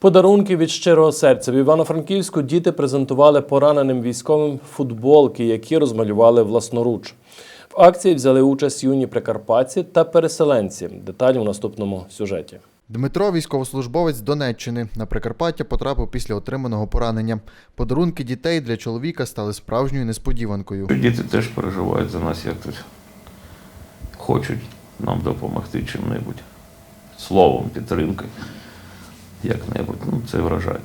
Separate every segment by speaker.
Speaker 1: Подарунки від щирого серця в Івано-Франківську діти презентували пораненим військовим футболки, які розмалювали власноруч. В акції взяли участь юні прикарпатці та переселенці. Деталі у наступному сюжеті.
Speaker 2: Дмитро, військовослужбовець Донеччини, на Прикарпаття потрапив після отриманого поранення. Подарунки дітей для чоловіка стали справжньою несподіванкою.
Speaker 3: Діти теж переживають за нас, як тут хочуть нам допомогти чим-небудь. Словом, підтримкою, як-небудь. Ну, це вражає.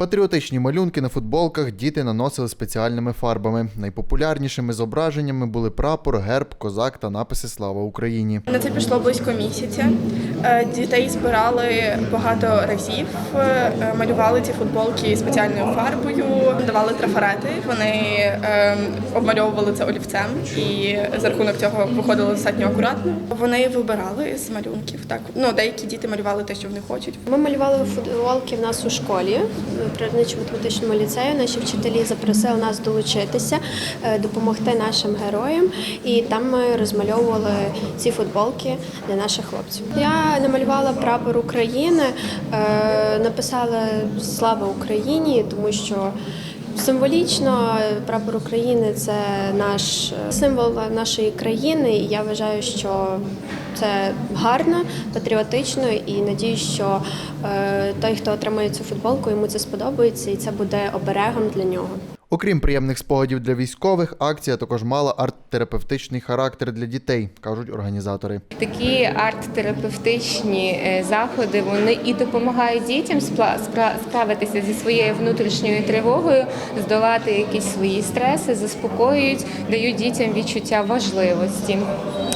Speaker 2: Патріотичні малюнки на футболках діти наносили спеціальними фарбами. Найпопулярнішими зображеннями були прапор, герб, козак та написи Слава Україні.
Speaker 4: На це пішло близько місяця. Е, Дітей збирали багато разів, е, малювали ці футболки спеціальною фарбою, давали трафарети. Вони е, обмальовували це олівцем і за рахунок цього виходило достатньо акуратно. Вони вибирали з малюнків. Так ну деякі діти малювали те, що вони хочуть.
Speaker 5: Ми малювали футболки в нас у школі в природничо-математичному ліцею. Наші вчителі запросили нас долучитися, е, допомогти нашим героям, і там ми розмальовували ці футболки для наших хлопців. Я намалювала прапор України, е, написала Слава Україні, тому що. Символічно прапор України це наш е, символ нашої країни, і я вважаю, що це гарно, патріотично і надію, що е, той, хто отримає цю футболку, йому це сподобається, і це буде оберегом для нього.
Speaker 2: Окрім приємних спогадів для військових, акція також мала арт-терапевтичний характер для дітей, кажуть організатори.
Speaker 6: Такі арт-терапевтичні е, заходи вони і допомагають дітям справитися зі своєю внутрішньою тривогою, здолати якісь свої стреси, заспокоюють, дають дітям відчуття важливості,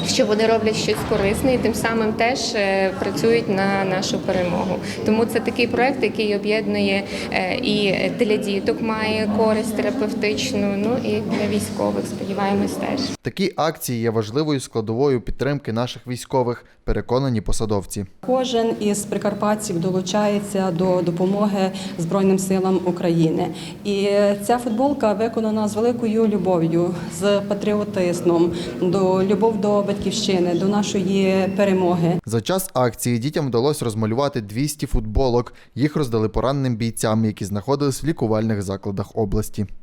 Speaker 6: що вони роблять щось корисне і тим самим теж е, працюють на нашу перемогу. Тому це такий проект, який об'єднує е, і для діток має користь терапевтичну, ну і для військових сподіваємось теж.
Speaker 2: Такі акції є важливою складовою підтримки наших військових, переконані посадовці.
Speaker 7: Кожен із прикарпатців долучається до допомоги Збройним силам України. І ця футболка виконана з великою любов'ю, з патріотизмом, до любов до батьківщини, до нашої перемоги.
Speaker 2: За час акції дітям вдалося розмалювати 200 футболок. Їх роздали пораненим бійцям, які знаходились в лікувальних закладах області.